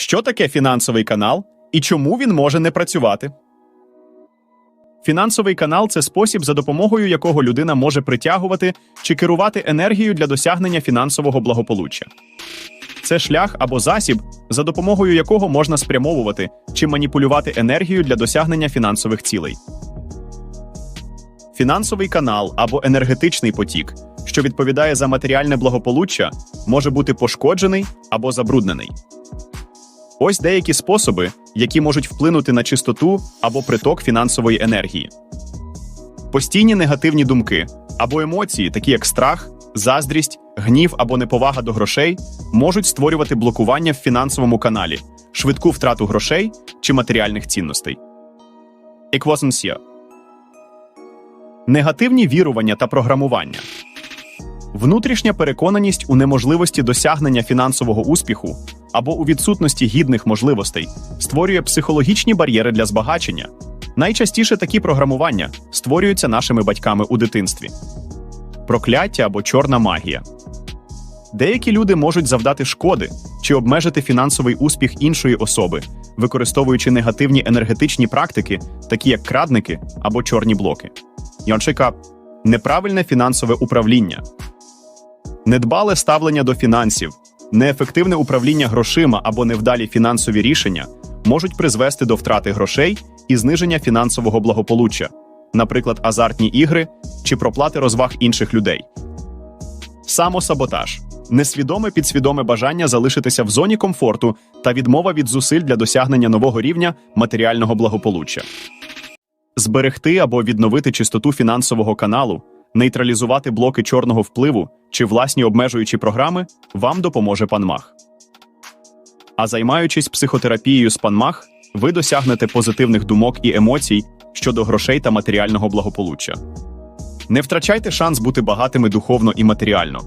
Що таке фінансовий канал і чому він може не працювати? Фінансовий канал це спосіб, за допомогою якого людина може притягувати чи керувати енергією для досягнення фінансового благополуччя. Це шлях або засіб, за допомогою якого можна спрямовувати чи маніпулювати енергію для досягнення фінансових цілей. Фінансовий канал або енергетичний потік, що відповідає за матеріальне благополуччя, може бути пошкоджений або забруднений. Ось деякі способи, які можуть вплинути на чистоту або приток фінансової енергії. Постійні негативні думки або емоції, такі як страх, заздрість, гнів або неповага до грошей, можуть створювати блокування в фінансовому каналі, швидку втрату грошей чи матеріальних цінностей. Еквосенсія. Негативні вірування та програмування. Внутрішня переконаність у неможливості досягнення фінансового успіху або у відсутності гідних можливостей створює психологічні бар'єри для збагачення. Найчастіше такі програмування створюються нашими батьками у дитинстві. Прокляття або чорна магія. Деякі люди можуть завдати шкоди чи обмежити фінансовий успіх іншої особи, використовуючи негативні енергетичні практики, такі як крадники або чорні блоки. Йончика неправильне фінансове управління. Недбале ставлення до фінансів, неефективне управління грошима або невдалі фінансові рішення можуть призвести до втрати грошей і зниження фінансового благополуччя, наприклад, азартні ігри чи проплати розваг інших людей. Самосаботаж несвідоме підсвідоме бажання залишитися в зоні комфорту та відмова від зусиль для досягнення нового рівня матеріального благополуччя. Зберегти або відновити чистоту фінансового каналу, нейтралізувати блоки чорного впливу чи власні обмежуючі програми вам допоможе панмах. А займаючись психотерапією з панмах, ви досягнете позитивних думок і емоцій щодо грошей та матеріального благополуччя. Не втрачайте шанс бути багатими духовно і матеріально.